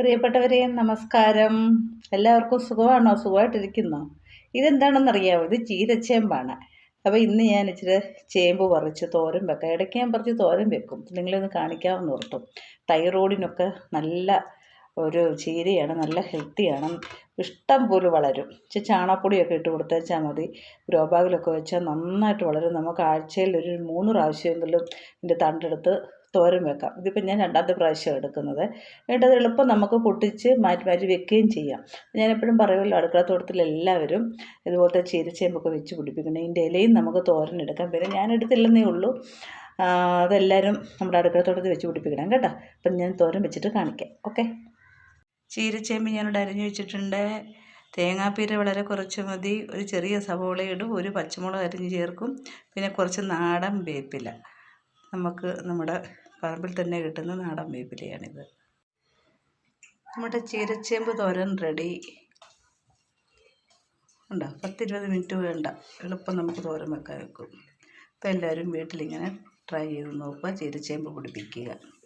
പ്രിയപ്പെട്ടവരെ നമസ്കാരം. എല്ലാവർക്കും സുഖമാണോ? സുഖമായിട്ടിരിക്കുന്നോ? ഇതെന്താണെന്നറിയാമോ ഇത് ചീരച്ചേമ്പാണ്. അപ്പോൾ ഇന്ന് ഞാൻ ഇച്ചിരി ചേമ്പ് പറിച്ച് തോരൻ വെക്കാം. ഇടയ്ക്ക് ഞാൻ പറിച്ച് തോരൻ വെക്കും. നിങ്ങളൊന്ന് കാണിക്കാമെന്ന് ഓർത്തു. തൈറോയിഡിനൊക്കെ നല്ല ഒരു ചീരയാണ് നല്ല ഹെൽത്തിയാണ്. ഇഷ്ടം പോലെ വളരും. ഇച്ചിരി ചാണകപ്പൊടിയൊക്കെ ഇട്ട് കൊടുത്തേച്ചാൽ മതി. ഗ്രോബാഗിലൊക്കെ വെച്ചാൽ നന്നായിട്ട് വളരും. നമുക്ക് ആഴ്ചയിൽ ഒരു മൂന്ന് പ്രാവശ്യമെങ്കിലും ഇതിന്റെ തണ്ടെടുത്ത് തോരൻ വെക്കാം. ഇതിപ്പോൾ ഞാൻ രണ്ടാമത്തെ പ്രാവശ്യം എടുക്കുന്നത്. വേണ്ടത് എളുപ്പം നമുക്ക് പൊട്ടിച്ച് മാറ്റി മാറ്റി വെക്കുകയും ചെയ്യാം. ഞാൻ എപ്പോഴും പറയുമല്ലോ അടുക്കളത്തോട്ടത്തിൽ എല്ലാവരും ഇതുപോലത്തെ ചീരച്ചേമ്പൊക്കെ വെച്ച് പിടിപ്പിക്കണം. ഇതിന്റെ ഇലയും നമുക്ക് തോരൻ എടുക്കാം. പിന്നെ ഞാൻ എടുത്തില്ലെന്നേ ഉള്ളൂ. അതെല്ലാവരും നമ്മുടെ അടുക്കളത്തോട്ടത്തിൽ വെച്ച് പിടിപ്പിക്കണം കേട്ടോ. അപ്പം ഞാൻ തോരൻ വെച്ചിട്ട് കാണിക്കാം. ഓക്കെ? ചീരച്ചേമ്പ് ഞാനിവിടെ അരിഞ്ഞു വെച്ചിട്ടുണ്ട്. തേങ്ങാപ്പീര വളരെ കുറച്ച് മതി. ഒരു ചെറിയ സവോള ഇടും. ഒരു പച്ചമുളക് അരിഞ്ഞ് ചേർക്കും. പിന്നെ കുറച്ച് നാടൻ വേപ്പില. നമുക്ക് നമ്മുടെ പറമ്പിൽ തന്നെ കിട്ടുന്ന നാടൻ വേപ്പിലയാണിത്. നമ്മുടെ ചീരച്ചേമ്പ് തോരൻ റെഡി ഉണ്ടോ? പത്തിരുപത് മിനിറ്റ് വേണ്ട. എളുപ്പം നമുക്ക് തോരൻ വെക്കാൻ വെക്കും. അപ്പോൾ എല്ലാവരും വീട്ടിലിങ്ങനെ ട്രൈ ചെയ്ത് നോക്കുക ചീരച്ചേമ്പ് പിടിപ്പിക്കുക.